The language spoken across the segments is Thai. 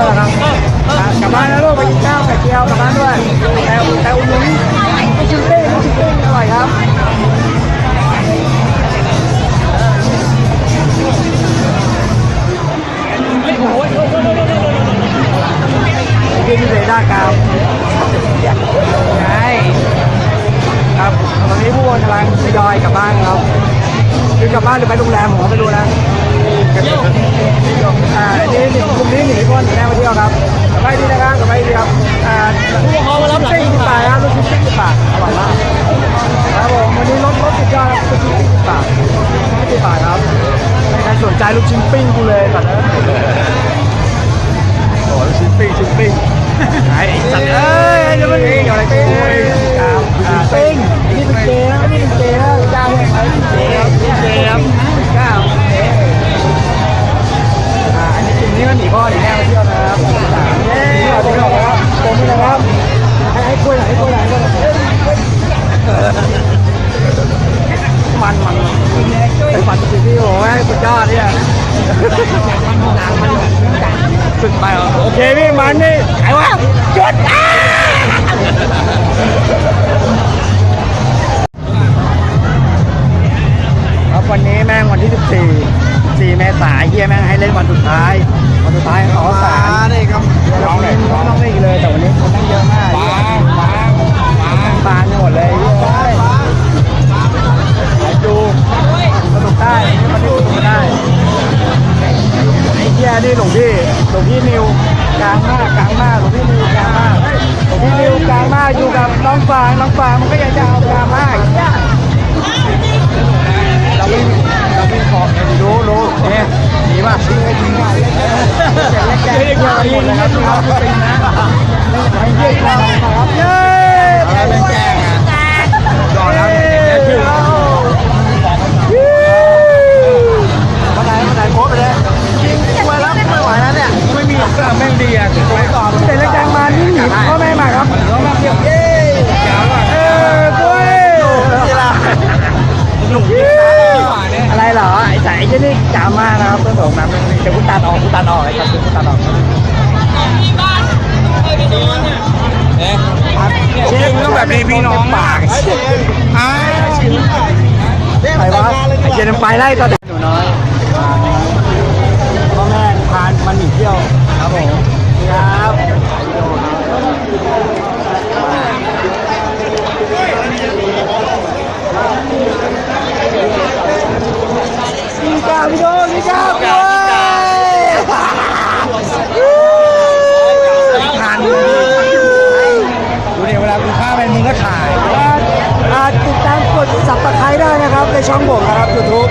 ยวครับกลับบ้านแล้วลูกไปกินข้าวไข่เจียวกลับบ้านด้วยแต่แต่อุ่นนุ่มลูกชิ้นเต้ลูกชิ้นเต้อร่อยครับกินเลยด้ากาวไงครับตอนนี้ผู้คนกำลังทยอยกลับบ้านครับคือกลับบ้านหรือไปโรงแรม ไอ้สัตว์เอ้ยเดี๋ยวมันเกี่ยวอะไรกันครับอ่าปิ้งนี่เป็นเกย์นะนี่เป็นเกย์นะจ้างไอ้เกย์เกย์ครับก้าวอ่าอันนี้กลุ่มนี้ก็หนีพ่อหนีแม่มาเที่ยวนะครับ สึกไปเหรอโอเคพี่มันนี่ไอ้วะจุดอ่าครับวันนี้แม่งวันที่ 14 14เมษายนเฮียแม่งให้เล่นวันสุดท้าย วันสุดท้ายของสารนี่ครับเราไม่ต้องเล่นอีกเลยแต่วันนี้คนตั้งเยอะมากบางบางบางบานไปหมดเลยเฮ้ย นี่หลวงพี่หลวงพี่นิวกลางมากกลางมากหลวงพี่นิวกลางมากหลวงพี่นิวกลางมากอยู่กับน้องฟางน้องฟางมันก็ยังจะเอากลางมากเราไม่เราไม่ขอบรู้รู้เนี่ยดีป่ะดีไม่ดีป่ะแกแกยิงนะครับเราเป็นนะเหี้ยเราครับเย้อะไรเป็นแจ้งอะรอแล้วเนี่ยชื่อ หนุ่มอะไรเหรอไอ้สายเจนี่จามากนะครับเพื่อนผมนะเดี๋ยวคุณตัดออกคุณตัดออกไอ้ครับคุณตัดออกเอ๊ะเชฟต้องแบบนี้พี่น้องปากอ่าไปวะไอ้เจนไปไล่ตอนหนูน้อยพ่อแม่พานมันหนีเที่ยวครับผมครับพี่ก้าวพี่โดพี่ก้าวพี่ ทานดู ดิเวลากูฆ่าไปมึงก็ถ่ายอ่าติดตามกดสับตะไคร้ได้นะครับ ในช่องผมนะครับยูทูบ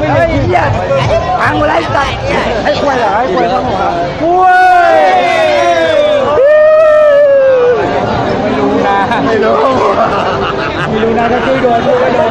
ไม่เลยเหี้ยงหมดแล้วตัดให้ควยเหรอให้ควยทั้งหมดควยไม่รู้นะ ไม่รู้ ไม่รู้นะถ้าช่วยโดนช่วยโดน